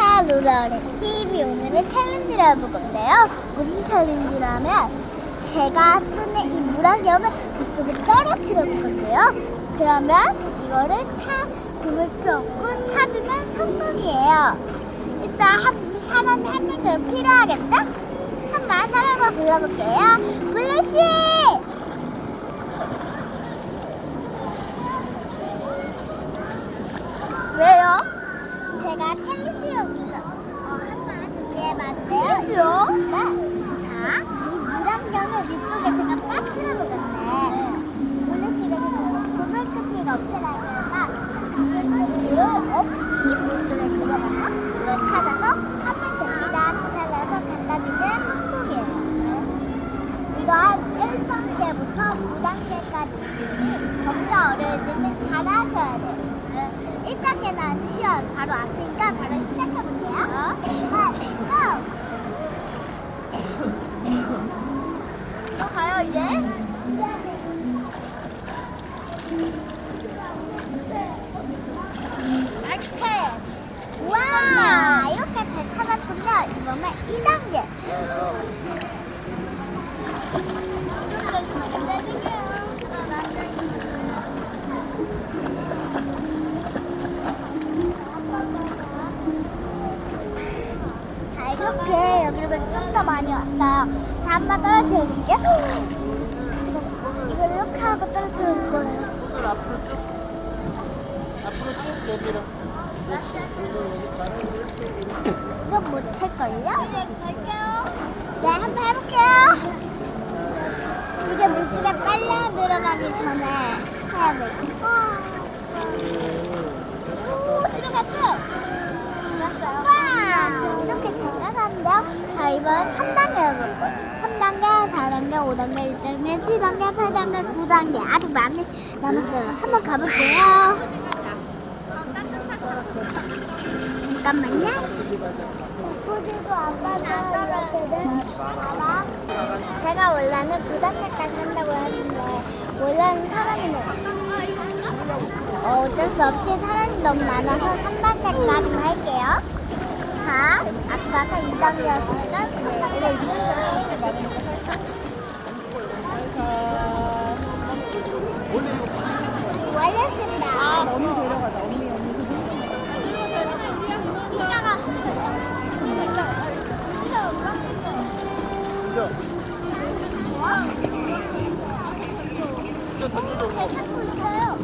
안녕하세요 루라어린 TV 오늘은 챌린지를 해볼 건데요. 무슨 챌린지라면 제가 쓰는 이 물안경을 물속에 떨어뜨려 볼 건데요. 그러면 이거를 차 필요 없고 찾으면 성공이에요. 일단 한 사람이 한명 더 필요하겠죠? 한번 사람을 불러볼게요. 블루씨! 왜요? 제가 챌린지를 어, 하나 준비해봤는데요. 챌린지요? 네. 자, 이 물안경을 밑속에 제가 빠뜨려보겠네. 블루씨가 지금 구글토끼가 없애라니까 구글토끼를 없이 물속에 들어가서 이걸 찾아서 하면 됩니다. 찾아서 갖다 주면 성공이에요. 이거 한 1단계부터 9단계까지 있으니 겁나 어려울 때는 잘 하셔야 돼요. 1단계는 아주 쉬워요. 바로 앞이니까 바로 시작해볼게요. 네, 고! 또 가요, 이제. 패스. 와 이렇게 잘 찾았으면 이번에 2단계. 이렇게 여기로 좀더 많이 왔어요. 자 한번 떨어뜨려 볼게요. 이걸 이렇게 하고 떨어뜨려 볼 거예요. 손을 앞으로 쭉 앞으로 쭉 내밀어 이건 못할걸요? 네, 한번 해볼게요. 이게 물속에 빨려 들어가기 전에 해야 되고. 오, 들어갔어요. 들어갔어요. 와, 이렇게 잘 따라 하는데요. 자, 이번엔 3단계 해볼 거예요. 3단계, 4단계, 5단계, 6단계, 7단계, 8단계, 9단계. 아직 많이 남았어요. 한번 가볼게요. 잠깐만요. 포즈도 안 맞아요. 제가 원래는 9단계까지 한다고 했는데 원래는 사람이 어, 어쩔 수 없이 사람이 너무 많아서 3단계까지만 할게요. 자, 아까 아까 2단계였으니까 3단계 이렇게 내리면 완료했습니다. 아, 너무 데려가자 언니 언니 그죠? 잘 찾고 있어요.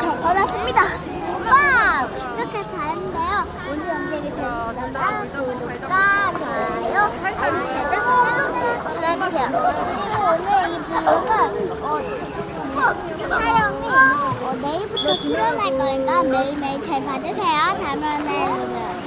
자, 받았습니다. 와! 이렇게 잘했는데요. 오늘 영상이 재밌다면 구독과 좋아요, 알림 설정 눌러주세요. 그리고 오늘 이 블로그 어, 촬영이 어, 내일부터 출연할 거니까 매일매일 잘 봐주세요. 다음에 보면